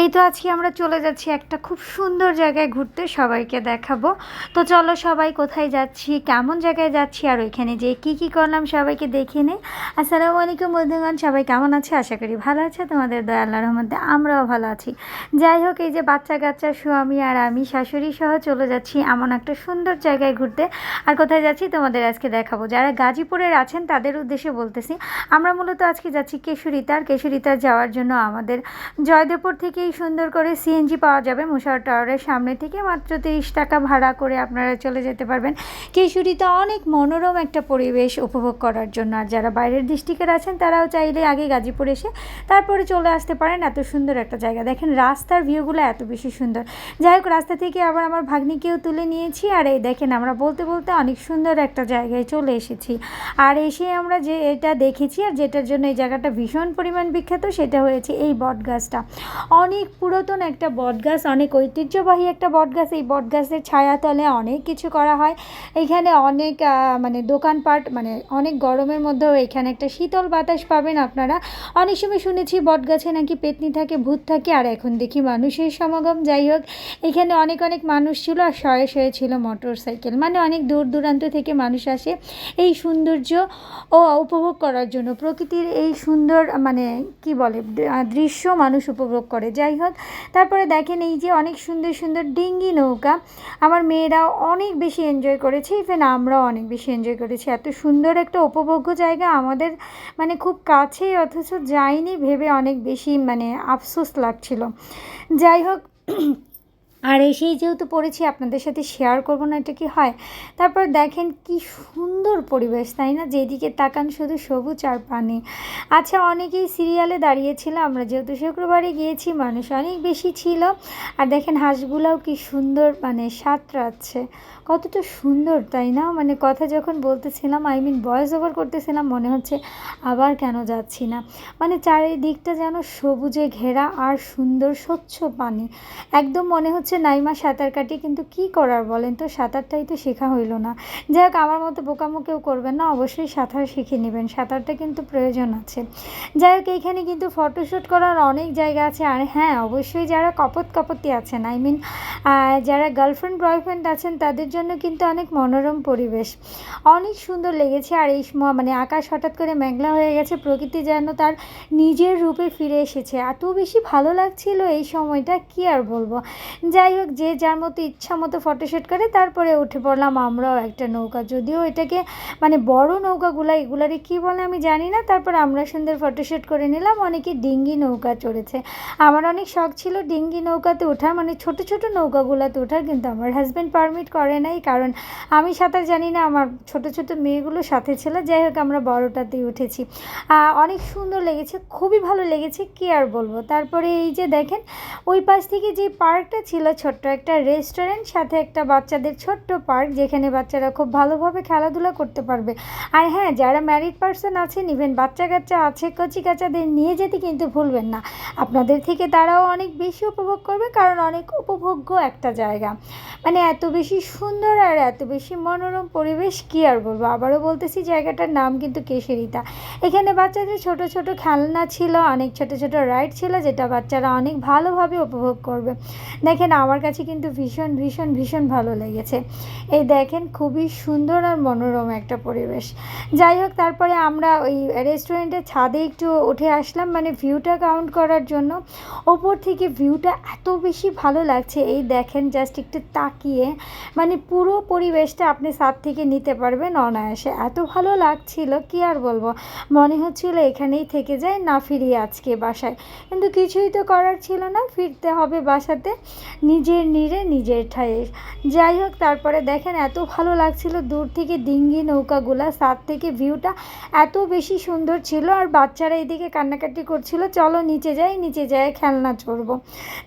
এই তো আজকে আমরা চলে যাচ্ছি একটা খুব সুন্দর জায়গায় ঘুরতে, সবাইকে দেখাবো। তো চলো সবাই কোথায় যাচ্ছি, কেমন জায়গায় যাচ্ছি, আর ওইখানে যে কি কি করলাম সবাইকে দেখে নেই আসসালামু আলাইকুম বন্ধুগণ, সবাই কেমন আছে? আশা করি ভালো আছে। তোমাদের দয়া আল্লাহর রহমতে আমরাও ভালো আছি। যাই হোক, এই যে বাচ্চা কাচ্চা স্বামী আর আমি, শাশুড়ি সহ চলে যাচ্ছি এমন একটা সুন্দর জায়গায় ঘুরতে। আর কোথায় যাচ্ছি তোমাদের আজকে দেখাবো। যারা গাজীপুরের আছেন, তাদের উদ্দেশ্যে বলতেছি, আমরা মূলত আজকে যাচ্ছি কেশুরিতার। কেশুরিতার যাওয়ার জন্য আমাদের জয়দেবপুর থেকেই সুন্দর করে সিএনজি পাওয়া যাবে মুসার টাওয়ারের সামনে থেকে মাত্র তিরিশ টাকা ভাড়া করে আপনারা চলে যেতে পারবেন। কেশুরিতে অনেক মনোরম একটা পরিবেশ উপভোগ করার জন্য, আর যারা বাইরের ডিস্ট্রিক্টের আছেন তারাও চাইলে আগে গাজীপুর এসে তারপরে চলে আসতে পারেন। এত সুন্দর একটা জায়গা। দেখেন, রাস্তার ভিউগুলো এত বেশি সুন্দর। যাই হোক, রাস্তা থেকে আবার আমার ভাগ্নিকেও তুলে নিয়েছি। আর এই দেখেন, আমরা বলতে বলতে অনেক সুন্দর একটা জায়গায় চলে এসেছি। আর এসে আমরা যে এটা দেখেছি, আর যেটার জন্য এই জায়গাটা ভীষণ পরিমাণ বিখ্যাত, সেটা হয়েছে এই বট গাছটা অনেক পুরাতন একটা বটগাছ, অনেক ঐতিহ্যবাহী একটা বট গাছ এই বটগাছের ছায়াতলে অনেক কিছু করা হয়। এখানে অনেক মানে দোকানপাট মানে অনেক গরমের মধ্যেও এখানে একটা শীতল বাতাস পাবেন আপনারা। অনেক সময় শুনেছি বটগাছে নাকি পেতনি থাকে, ভূত থাকে, আর এখন দেখি মানুষের সমাগম। যাই হোক, এখানে অনেক অনেক মানুষ ছিল আর শয়ে শয়ে ছিল মোটর সাইকেল মানে অনেক দূর দূরান্ত থেকে মানুষ আসে এই সৌন্দর্য ও উপভোগ করার জন্য। প্রকৃতির এই সুন্দর মানে কি বলে দৃশ্য মানুষ উপভোগ করে। যাই হোক। তারপরে দেখেন এই যে অনেক সুন্দর সুন্দর ডিঙ্গি নৌকা। আমার মেয়েরাও অনেক বেশি এনজয় করেছে। ইভেন আমরাও অনেক বেশি এনজয় করেছি। এত সুন্দর একটা উপভোগ্য জায়গা আমাদের মানে খুব কাছেই, অথচ যাইনি ভেবে অনেক বেশি মানে আফসোস লাগছিল। যাই হোক আর এসেই যেহেতু পড়েছি, আপনাদের সাথে শেয়ার করব না এটা কি হয়? তারপর দেখেন কি সুন্দর পরিবেশ, তাই না? যেদিকে তাকান শুধু সবুজ আর পানি। আচ্ছা অনেকেই সিরিয়ালে দাঁড়িয়েছিল, আমরা যেহেতু শুক্রবারে গিয়েছি, মানুষ অনেক বেশি ছিল। আর দেখেন হাঁসগুলাও কি সুন্দর মানে সাঁতরাচ্ছে। কতটা সুন্দর, তাই না? মানে কথা যখন বলতেছিলাম আই মিন ভয়েস ওভার করতেছিলাম, মনে হচ্ছে আবার কেন যাচ্ছি না। মানে চারিদিকটা যেন সবুজে ঘেরা আর সুন্দর স্বচ্ছ পানি। একদম মনে হচ্ছে নাইমা সাঁতার কাটি কিন্তু কি করার বলেন তো? সাঁতারটাই তো শেখা হইল না। যাই হোক, আমার মতো বোকামো কেউ করবেন না, অবশ্যই সাঁতার শিখে নেবেন, সাঁতারটা কিন্তু প্রয়োজন আছে। যাই হোক, এইখানে কিন্তু ফটোশ্যুট করার অনেক জায়গা আছে, আর হ্যাঁ অবশ্যই যারা কপত কপতি আছেন আই মিন যারা গার্লফ্রেন্ড বয়ফ্রেন্ড আছেন, তাদের জন্য কিন্তু অনেক মনোরম পরিবেশ। অনেক সুন্দর লেগেছে, আর এই মানে আকাশ হঠাৎ করে মেঘলা হয়ে গেছে, প্রকৃতি যেন তার নিজের রূপে ফিরে এসেছে। এত বেশি ভালো লাগছিল এই সময়টা, কি আর বলব? যাই হোক, যে যার মতো ইচ্ছা মতো ফটোশ্যুট করে, তারপরে উঠে পড়লাম আমরাও একটা নৌকা। যদিও এটাকে মানে বড় নৌকাগুলো, এগুলারে কী বলে আমি জানি না। তারপর আমরা সুন্দর ফটোশ্যুট করে নিলাম, অনেকে ডিঙ্গি নৌকা চড়েছে। আমার অনেক শখ ছিল ডিঙ্গি নৌকাতে ওঠার মানে ছোট ছোট নৌকাগুলোতে ওঠার, কিন্তু আমার হাজব্যান্ড পারমিট করে নাই। কারণ আমি সাঁতার জানি না, আমার ছোট ছোট মেয়েগুলো সাথে ছিল। যাই হোক, আমরা বড়টাতেই উঠেছি। অনেক সুন্দর লেগেছে, খুবই ভালো লেগেছে, কি আর বলব? তারপরে এই যে দেখেন, ওই পাশ থেকে যে পার্কটা ছিল ছোট্ট একটা রেস্টুরেন্ট সাথে একটা বাচ্চাদের ছোট্ট পার্ক যেখানে বাচ্চারা খুব ভালোভাবে খেলাধুলা করতে পারবে। আর হ্যাঁ যারা ম্যারিড পার্সন আছেন ইভেন বাচ্চা কাচ্চা আছে কচি কাচাদের নিয়ে যেতে কিন্তু ভুলবেন না। আপনাদের থেকে তারাও অনেক বেশি উপভোগ করবে, কারণ অনেক উপভোগ্য একটা জায়গা। মানে এত বেশি সুন্দর আর এত বেশি মনোরম পরিবেশ, কি আর বলব? আবারও বলতেছি, জায়গাটার নাম কিন্তু কেশরিতা। এখানে বাচ্চাদের ছোট ছোট খেলনা ছিল, অনেক ছোট ছোট রাইড ছিল, যেটা বাচ্চারা অনেক ভালোভাবে উপভোগ করবে। দেখেন আমার কাছে কিন্তু ভীষণ ভীষণ ভীষণ ভালো লেগেছে। এই দেখেন খুবই সুন্দর আর মনোরম একটা পরিবেশ। যাই হোক, তারপরে আমরা ওই রেস্টুরেন্টের ছাদে একটু উঠে আসলাম মানে ভিউটা কাউন্ট করার জন্য। ওপর থেকে ভিউটা এত বেশি ভালো লাগছে। এই দেখেন জাস্ট একটু তাকিয়ে মানে পুরো পরিবেশটা আপনি ছাদ থেকে নিতে পারবেন অনায়াসে। এত ভালো লাগছিল, কি আর বলব? মনে হচ্ছিল এখানেই থেকে যাই, না ফিরি আজকে বাসায়। কিন্তু কিছুই তো করার ছিল না, ফিরতে হবে বাসাতে। নিজের নিরে নিজের ঠায়ে যাই হোক, তারপরে দেখেন এত ভালো লাগছিল, দূর থেকে ডিঙ্গি নৌকাগুলা, সাত থেকে ভিউটা এত বেশি সুন্দর ছিল আর বাচ্চারা এদিকে কান্নাকাটি করছিল, চলো নিচে যাই নিচে যাই খেলনা চড়বো।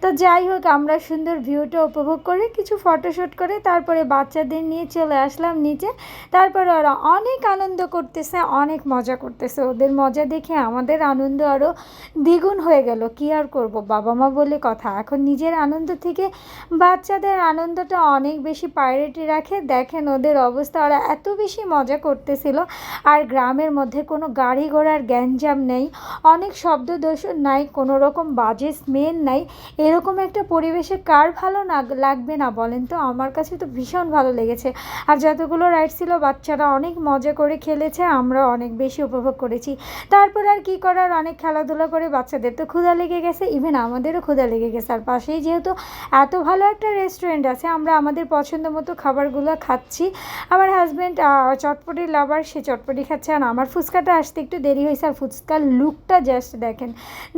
তো যাই হোক, আমরা সুন্দর ভিউটা উপভোগ করে কিছু ফটোশ্যুট করে তারপরে বাচ্চাদের নিয়ে চলে আসলাম নিচে। তারপরে ওরা অনেক আনন্দ করতেছে, অনেক মজা করতেছে। ওদের মজা দেখে আমাদের আনন্দ আরও দ্বিগুণ হয়ে গেল। কি আর করব, বাবা মা বলে কথা। এখন নিজের আনন্দ থেকে বাচ্চাদের আনন্দটা অনেক বেশি প্রায়োরিটি রাখে। দেখেন ওদের অবস্থা, ওরা এত বেশি মজা করতেছিল। আর গ্রামের মধ্যে কোনো গাড়ি ঘোড়ার গ্যাঞ্জাম নেই, অনেক শব্দ দূষণ নাই, কোনো রকম বাজে স্মেল নাই। এরকম একটা পরিবেশে কার ভালো না লাগবে না বলেন তো? আমার কাছে তো ভীষণ ভালো লেগেছে। আর যতগুলো রাইড ছিল, বাচ্চারা অনেক মজা করে খেলেছে আমরা অনেক বেশি উপভোগ করেছি। তারপর আর কি করার? অনেক খেলাধুলা করে বাচ্চাদের তো ক্ষুধা লেগে গেছে ইভেন আমাদেরও ক্ষুধা লেগে গেছে। আর পাশেই যেহেতু এত ভালো একটা রেস্টুরেন্ট আছে, আমরা আমাদের পছন্দ মতো খাবারগুলো খাচ্ছি। আমার হাজব্যান্ড চটপটি লাভার সে চটপটি খাচ্ছে। আর আমার ফুচকাটা আসতে একটু দেরি হয়েছে, আর ফুচকার লুকটা জাস্ট দেখেন।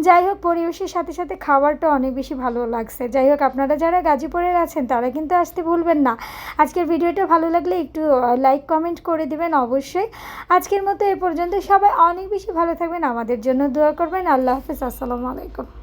যাই হোক, পরিবেশের সাথে সাথে খাবারটা অনেক বেশি ভালো লাগছে। যাই হোক, আপনারা যারা গাজীপুরের আছেন, তারা কিন্তু আসতে ভুলবেন না। আজকের ভিডিওটা ভালো লাগলে একটু লাইক কমেন্ট করে দিবেন অবশ্যই। আজকের মতো এ পর্যন্ত সবাই অনেক বেশি ভালো থাকবেন। আমাদের জন্য দোয়া করবেন। আল্লাহ হাফিজ। আসসালামু আলাইকুম।